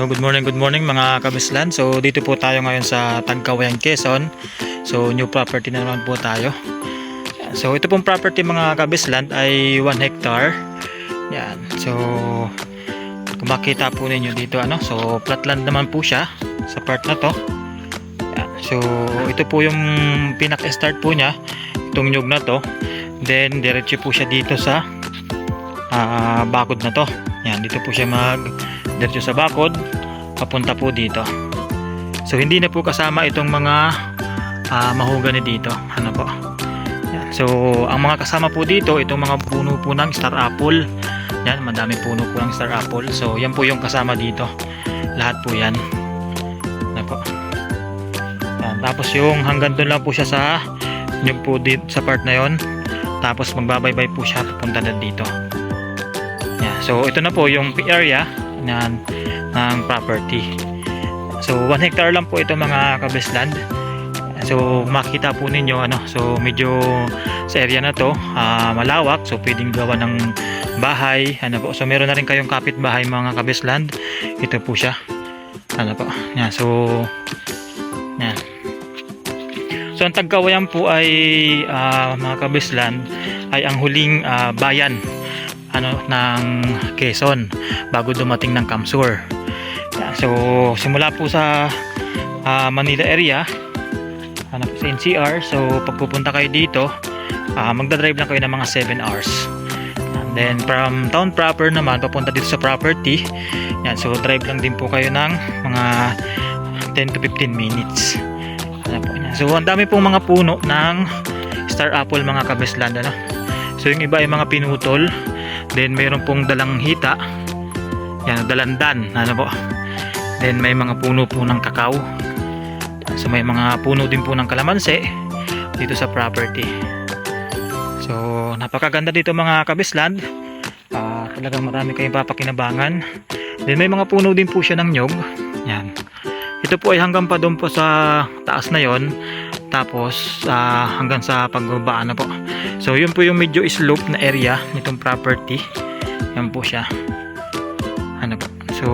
So good morning, good morning mga kabislan. So dito po tayo ngayon sa Tagkawayan, Quezon. So new property na naman po tayo. So ito pong property mga kabislan ay 1 hectare. Yan. So kung makita po ninyo dito ano. So flatland naman po siya sa part na to. Yan. So ito po yung pinaka-start po niya. Itong nyug na to. Then diretso po siya dito sa ah, bakod na to. Yan, dito po siya mag diretso sa bakod papunta po dito. So hindi na po kasama itong mga ah, mahogany dito. Ano po? Yan. So ang mga kasama po dito itong mga puno po ng star apple. Yan, madami puno po ng star apple. So yan po yung kasama dito. Lahat po yan. Ano po? Yan. Tapos yung hanggang doon lang po siya sa yung po dito sa part na yon. Tapos magbabaybay po siya papunta na dito. Yeah, so ito na po yung area ng, ng property. So 1 hectare lang po ito mga kabisland. So makita po ninyo ano, so medyo sa area na to ah, malawak so pwedeng gawa ng bahay ano po. So meron na rin kayong kapitbahay mga kabisland. Ito po siya. Ano po. Yan, so yan. So ang Tagkawayan po ay ah, mga kabisland ay ang huling ah, bayan ano ng Quezon bago dumating ng Kamsur. So simula po sa ah, Manila area po, sa NCR so pagpupunta kayo dito ah, magdadrive lang kayo ng mga 7 hours. And then from town proper naman papunta dito sa property. Yan so drive lang din po kayo ng mga 10 to 15 minutes. Ano po, yan. So ang dami pong mga puno ng star apple mga kabesland ano. So yung iba ay mga pinutol Then mayroon pong dalang hita. Yan, dalandan. Ano po? Then may mga puno po ng kakao. So may mga puno din po ng kalamansi dito sa property. So napakaganda dito mga kabisland. Ah, talagang marami kayong papakinabangan. Then may mga puno din po siya ng nyog. Yan. Ito po ay hanggang pa doon po sa taas na yon. Tapos ah, hanggang sa pagbaba na po. So yun po yung medyo slope na area nitong property. Yan po siya. Ano po. So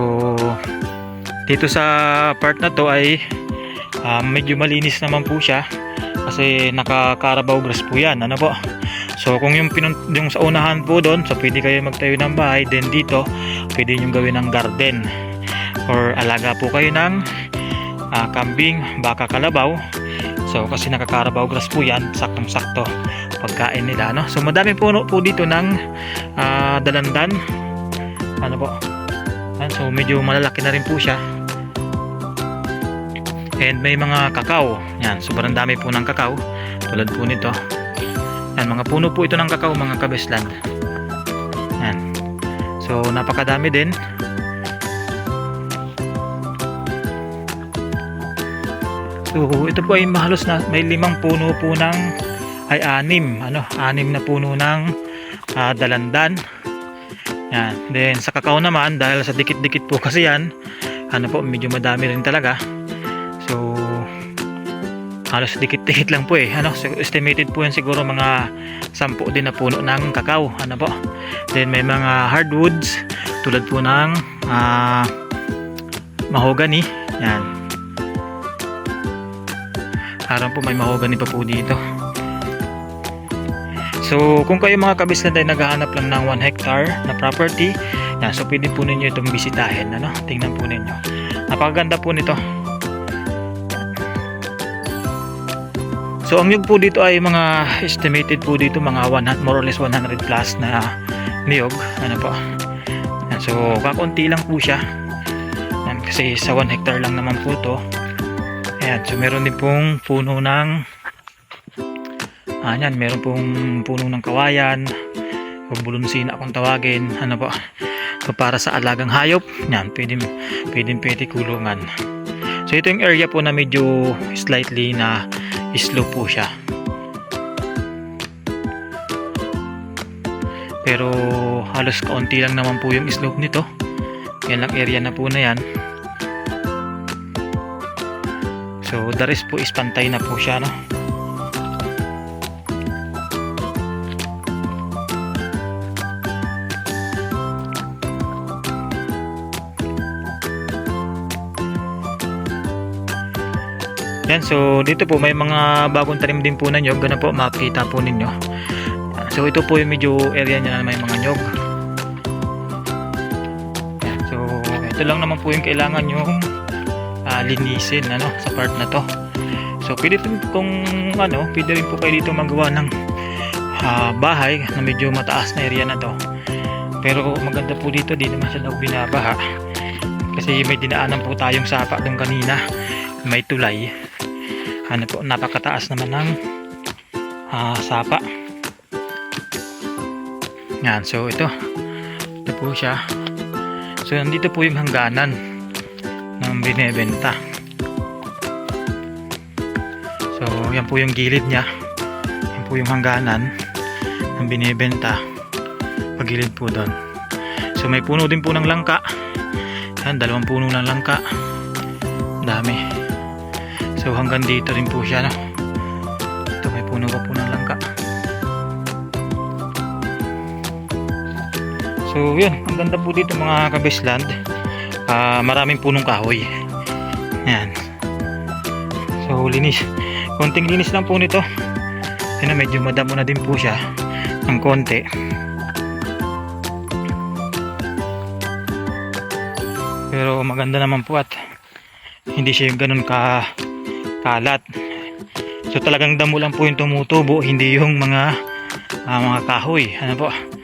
dito sa part na to ay ah, medyo malinis naman po siya kasi naka-carabao grass po yan. Ano po. So kung yung, yung sa unahan po doon, so pwede kayo magtayo ng bahay. Then dito, pwede nyo gawin ng garden. Or alaga po kayo ng ah, kambing, baka kalabaw. So kasi nakakarabaw grass po yan, saktong-sakto pagkain nila no. So madami puno po dito ng ah, dalandan. Ano po? Yan, so medyo malalaki na rin po siya. And may mga kakao. Yan, sobrang dami po ng kakao. Tulad po nito. Yan, mga puno po ito ng kakao mga kabesland. Yan. So napakadami din. So ito po ay mahalos na may limang puno po ng ay anim ano anim na puno ng ah, dalandan. Yan. Then sa kakao naman dahil sa dikit-dikit po kasi yan ano po medyo madami rin talaga. So halos dikit-dikit lang po eh. Ano so estimated po yan siguro mga sampu din na puno ng kakao. Ano po? Then may mga hardwoods tulad po ng ah, mahogany. Yan Parang po may mahogany pa po dito. So, kung kayo mga kabislan ay naghahanap lang ng 1 hectare na property, yan, so pwede po ninyo itong bisitahin. Ano? Tingnan po ninyo. Napakaganda po nito. So, ang yug po dito ay mga estimated po dito mga 100, more or less 100 plus na niyog. Ano po? Yan, so, kakunti lang po siya. Yan, kasi sa 1 hectare lang naman po to. Ayan, so meron din pong puno ng Ayan, meron pong puno ng kawayan o bulunsina kung tawagin. Ano po? So para sa alagang hayop, yan, pwede, pwede, pwede kulungan. So ito yung area po na medyo slightly na slope po siya. Pero halos kaunti lang naman po yung slope nito. Yan lang area na po na yan. So, the rest po is pantay na po siya, no? Yan, so dito po may mga bagong tanim din po na nyog. Ganun po, makita po ninyo. So ito po yung medyo area niya na may mga nyog. So ito lang naman po yung kailangan yung ah, linisin ano, sa part na to. So pwede rin kung ano, pwede rin po kayo dito magawa ng ah, bahay na medyo mataas na area na to. Pero maganda po dito, di naman siya daw binabaha. Kasi may dinaanan po tayong sapa doon kanina. May tulay. Ano po, napakataas naman ng ah, sapa. Yan, so ito. Ito po siya. So nandito po yung hangganan ng binebenta. So yan po yung gilid niya. Yan po yung hangganan ng binebenta. Pagilid po doon. So may puno din po ng langka. Yan, dalawang puno ng langka. Dami. So hanggang dito rin po siya no. Ito may puno pa po ng langka. So yun, ang ganda po dito mga kabisland. Ah, maraming punong kahoy. Yan. So linis. Konting linis lang po nito. Yan medyo madamo na din po siya ng konti. Pero maganda naman po at hindi siya yung ganun ka kalat. So talagang damo lang po yung tumutubo, hindi yung mga ah, mga kahoy. Ano po?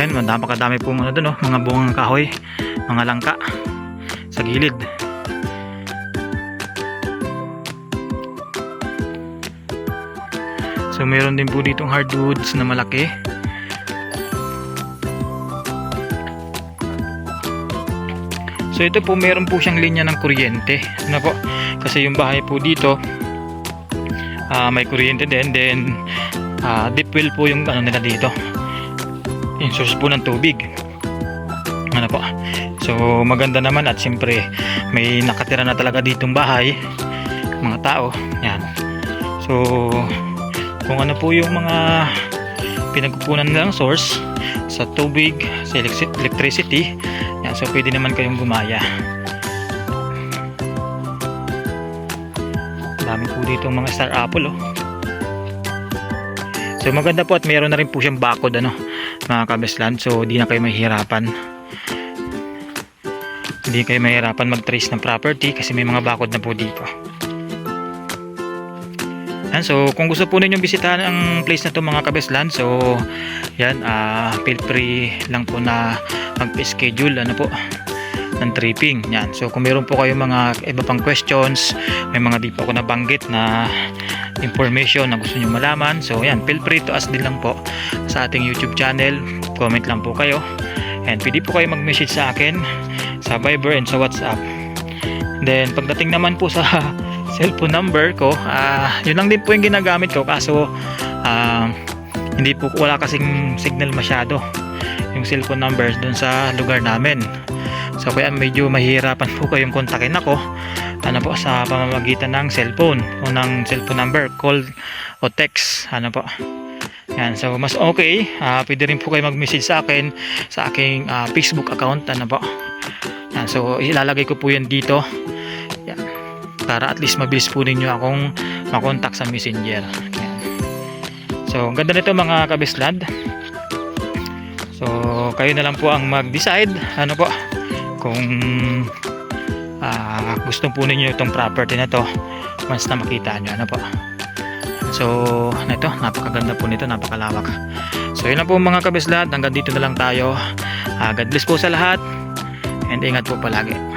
Yan, napakadami po mga doon, oh, mga bungang kahoy, mga langka sa gilid. So meron din po ditong hardwoods na malaki. So ito po meron po siyang linya ng kuryente. Ano po? Kasi yung bahay po dito ah, may kuryente din then ah, deep well po yung ano nila dito. Yung source po ng tubig. Ano po? So maganda naman at siyempre may nakatira na talaga ditong bahay mga tao. Yan. So kung ano po yung mga pinagkukunan nilang source sa tubig, sa electric- electricity, yan, so pwede naman kayong gumaya. Dami po dito mga star apple oh. So maganda po at mayroon na rin po siyang bakod ano, mga kabeslan. So di na kayo mahihirapan. Hindi kayo mahihirapan mag-trace ng property kasi may mga bakod na po dito. Yan, so kung gusto po ninyong bisitahan ang place na to mga kabeslan, so yan, ah feel free lang po na mag-schedule ano po ng tripping. Yan. So kung meron po kayo mga iba pang questions, may mga di pa ako nabanggit na information na gusto niyo malaman. So yan, feel free to ask din lang po sa ating YouTube channel. Comment lang po kayo. And pwede po kayo mag-message sa akin sa Viber and sa WhatsApp. Then pagdating naman po sa cellphone number ko, ah yun lang din po yung ginagamit ko kaso ah, hindi po wala kasing signal masyado yung cellphone numbers dun sa lugar namin. So kaya medyo mahihirapan po kayong kontakin ako ano po sa pamamagitan ng cellphone o ng cellphone number, call o text ano po. Yan, so mas okay, ah pwede rin po kayo mag-message sa akin sa aking ah, Facebook account ano po. Yan, so ilalagay ko po yan dito. Yan. Para at least mabilis po ninyo akong makontak sa messenger. Yan. So, ang ganda nito mga kabislad. So, kayo na lang po ang mag-decide ano po kung ah, gusto po ninyo itong property na to once na makita nyo ano po. So, nito, napakaganda po nito, napakalawak. So, yun lang po mga kabislad. Hanggang dito na lang tayo. Ah, God bless po sa lahat. And ingat po palagi.